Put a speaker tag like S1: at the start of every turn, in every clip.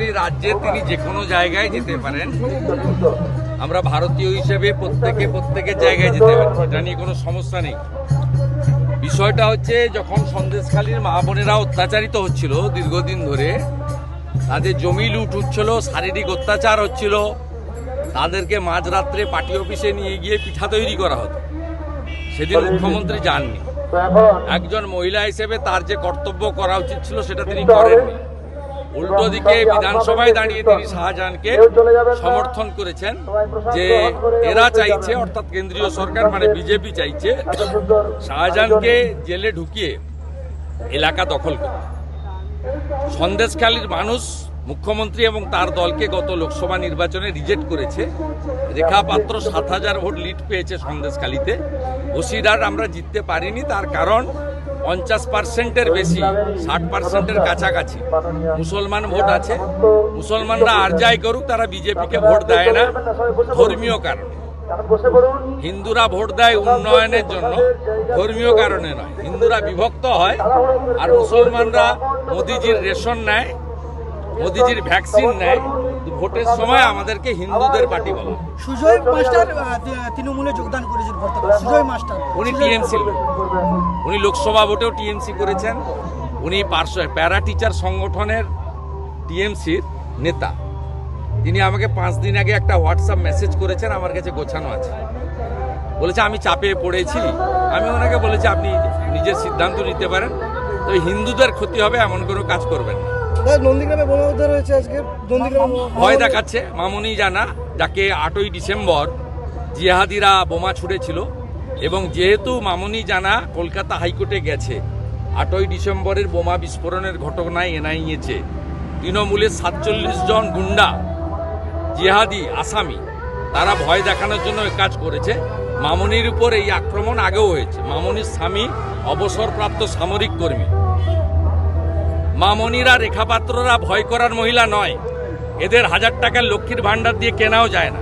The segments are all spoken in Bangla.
S1: মুখ্যমন্ত্রী রাজ্যে তিনি যে কোনো জায়গায় যেতে পারেন, আমরা ভারতীয় হিসেবে প্রত্যেকে প্রত্যেকের জায়গায় যেতে পারি, এটা নিয়ে কোনো সমস্যা নেই। বিষয়টা হচ্ছে, যখন সন্দেশখালীর মা বোনেরা অত্যাচারিত হচ্ছিল দীর্ঘদিন ধরে, তাদের জমি লুট হচ্ছিল, শারীরিক অত্যাচার হচ্ছিল, তাদেরকে মাঝরাত্রে পার্টি অফিসে নিয়ে গিয়ে পিঠা তৈরি করা হতো। সেদিন মুখ্যমন্ত্রী যাননি। একজন মহিলা হিসেবে তার যে কর্তব্য করা উচিত ছিল, সেটা তিনি করেননি। উল্টো দিকে বিধানসভায় দাঁড়িয়ে তিনি শাহজাহানকে সমর্থন করেছেন যে এরা চাইছে অর্থাৎ কেন্দ্রীয় সরকার মানে বিজেপি চাইছে শাহজাহানকে জেলে ঢুকিয়ে এলাকা দখল করতে সন্দেশখালীর মানুষ মুখ্যমন্ত্রী এবং তার দলকে গত লোকসভা নির্বাচনে রিজেক্ট করেছে। রেখা পাত্র সাত হাজার ভোট লিড পেয়েছে সন্দেশখালীতে। বসিরহাট আমরা জিততে পারিনি তার কারণ পঞ্চাশ পার্সেন্টের বেশি, ষাট পার্সেন্টের কাছাকাছি। মুসলমান ভোট আছে। মুসলমানরা আর যাই করুক, তারা বিজেপিকে ভোট দেয় না, ধর্মীয় কারণে। হিন্দুরা ভোট দেয় উন্নয়নের জন্য, ধর্মীয় কারণে নয়। হিন্দুরা বিভক্ত হয়, আর মুসলমানরা মোদিজির রেশন নেয়, মোদিজির ভ্যাকসিন নেয়। ভোটের সময় আমাদেরকে হিন্দুদের পার্টি বলা।
S2: সুজয় মাস্টার তৃণমূলে যোগদান করেছেন বর্তমানে সুজয় মাস্টার।
S1: উনি টিএমসি উনি লোকসভা ভোটেও টিএমসি করেছেন। উনি পার্শ্ব প্যারা টিচার সংগঠনের টিএমসির নেতা। তিনি আমাকে পাঁচ দিন আগে একটা হোয়াটসঅ্যাপ মেসেজ করেছেন আমার কাছে গোছানো আছে। বলেছে আমি চাপে পড়েছি। আমি ওনাকে বলেছি আপনি নিজের সিদ্ধান্ত নিতে পারেন। তো হিন্দুদের ক্ষতি হবে এমন কোনো কাজ করবেন না।
S2: নন্দীগ্রামে বোমা উদ্ধার হয়েছে আজকে। নন্দীগ্রামে
S1: ভয় দেখাচ্ছে মামুনি জানা যাকে আটই ডিসেম্বর জিহাদিরা বোমা ছুড়েছিল এবং যেহেতু মামুনি জানা কলকাতা হাইকোর্টে গেছে আটই ডিসেম্বরের বোমা বিস্ফোরণের ঘটনায় এনআইএছে। তৃণমূলের সাতচল্লিশ জন গুন্ডা জিহাদি আসামি তারা ভয় দেখানোর জন্য কাজ করেছে। মামুনির উপর এই আক্রমণ আগেও হয়েছে। মামুনির স্বামী অবসরপ্রাপ্ত সামরিক কর্মী। মামনিরা রেখাপাত্ররা ভয় করার মহিলা নয়। এদের হাজার টাকার লক্ষ্মীর ভান্ডার দিয়ে কেনাও যায় না।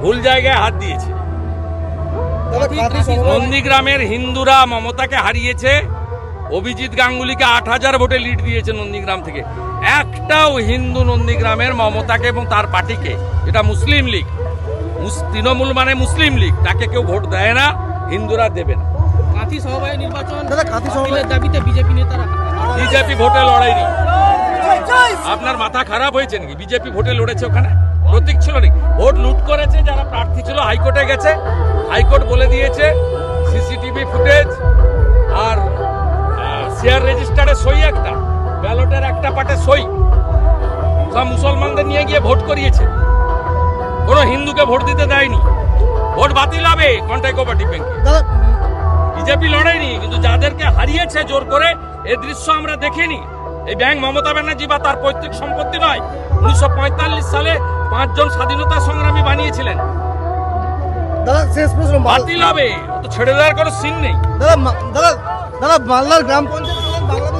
S1: ভুল জায়গায় হাত দিয়েছে। নন্দীগ্রামের হিন্দুরা মমতাকে হারিয়েছে। অভিজিৎ গাঙ্গুলিকে আট হাজার ভোটে লিড দিয়েছে নন্দীগ্রাম থেকে। একটাও হিন্দু নন্দীগ্রামের মমতাকে এবং তার পার্টিকে এটা মুসলিম লীগ। তৃণমূল মানে মুসলিম লীগ তাকে কেউ ভোট দেয় না হিন্দুরা দেবে না।
S3: কাঁথি নির্বাচন
S2: দাদা, কাঁথি
S3: দাবিতে বিজেপি নেতারা
S1: বিজেপি ভোটে লড়াই নেই আপনার মাথা খারাপ হয়েছে নাকি? বিজেপি ভোটে লড়েছে ওখানে? প্রতীক ছিল নাকি? ভোট লুট করেছে যারা প্রার্থী ছিল হাইকোর্টে গেছে। হাইকোর্ট বলে দিয়েছে সিসিটিভি ফুটেজ আর শেয়ার রেজিস্টারে সই একটা ব্যালটের একটা পাটে সই। সব মুসলমানদের নিয়ে গিয়ে ভোট করিয়েছে। কোনো হিন্দুকে ভোট দিতে দেয়নি। ভোট বাতিল হবে কন্টাই কোপারেটিভ ব্যাংকে।
S2: দাদা
S1: বিজেপি লড়াইনি কিন্তু যাদেরকে হারিয়েছে জোর করে এ দৃশ্য আমরা দেখিনি। এই ব্যাংক মমতা ব্যানার্জি বা তার পৈতৃক সম্পত্তি নয় উনিশশো সালে পাঁচজন স্বাধীনতা সংগ্রামী বানিয়েছিলেন।
S2: দাদা শেষ প্রশ্ন
S1: বাতিল হবে তো ছেড়ে দেওয়ার কোনো সিন নেই।
S2: দাদা দাদা দাদা মালদার গ্রাম পঞ্চায়েত